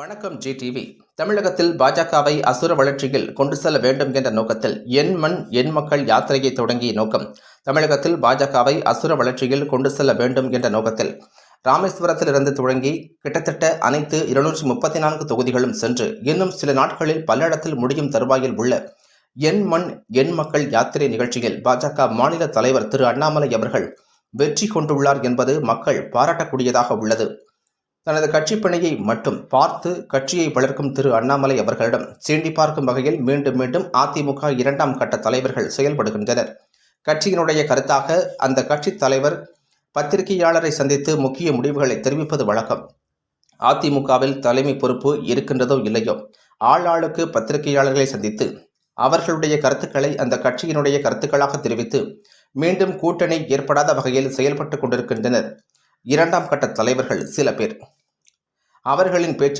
வணக்கம் G TV தமிழகத்தில் பாஜகவை அசுர வளர்ச்சியில் கொண்டு செல்ல வேண்டும் என்ற நோக்கத்தில் என் மண் என் மக்கள் யாத்திரையை தொடங்கிய நோக்கம். தமிழகத்தில் பாஜகவை அசுர வளர்ச்சியில் கொண்டு செல்ல வேண்டும் என்ற நோக்கத்தில் ராமேஸ்வரத்திலிருந்து தொடங்கி கிட்டத்தட்ட அனைத்து இருநூற்றி முப்பத்தி நான்கு தொகுதிகளும் சென்று இன்னும் சில நாட்களில் பல்லடத்தில் முடியும் தருவாயில் உள்ள என் மண் என் மக்கள் யாத்திரை நிகழ்ச்சியில் பாஜக மாநில தலைவர் திரு அண்ணாமலை அவர்கள் வெற்றி கொண்டுள்ளார் என்பது மக்கள் பாராட்டக்கூடியதாக உள்ளது. தனது கட்சி பணியை மட்டும் பார்த்து கட்சியை வளர்க்கும் திரு அண்ணாமலை அவர்களிடம் சீண்டி பார்க்கும் வகையில் மீண்டும் மீண்டும் அதிமுக இரண்டாம் கட்ட தலைவர்கள் செயல்படுகின்றனர். கட்சியினுடைய கருத்தாக அந்த கட்சி தலைவர் பத்திரிகையாளரை சந்தித்து முக்கிய முடிவுகளை தெரிவிப்பது வழக்கம். அதிமுகவில் தலைமை பொறுப்பு இருக்கின்றதோ இல்லையோ ஆளாளுக்கு பத்திரிகையாளர்களை சந்தித்து அவர்களுடைய கருத்துக்களை அந்த கட்சியினுடைய கருத்துக்களாக தெரிவித்து மீண்டும் கூட்டணி ஏற்படாத வகையில் செயல்பட்டு கொண்டிருக்கின்றனர். இரண்டாம் கட்ட தலைவர்கள் சில பேர். அவர்களின் பேச்சு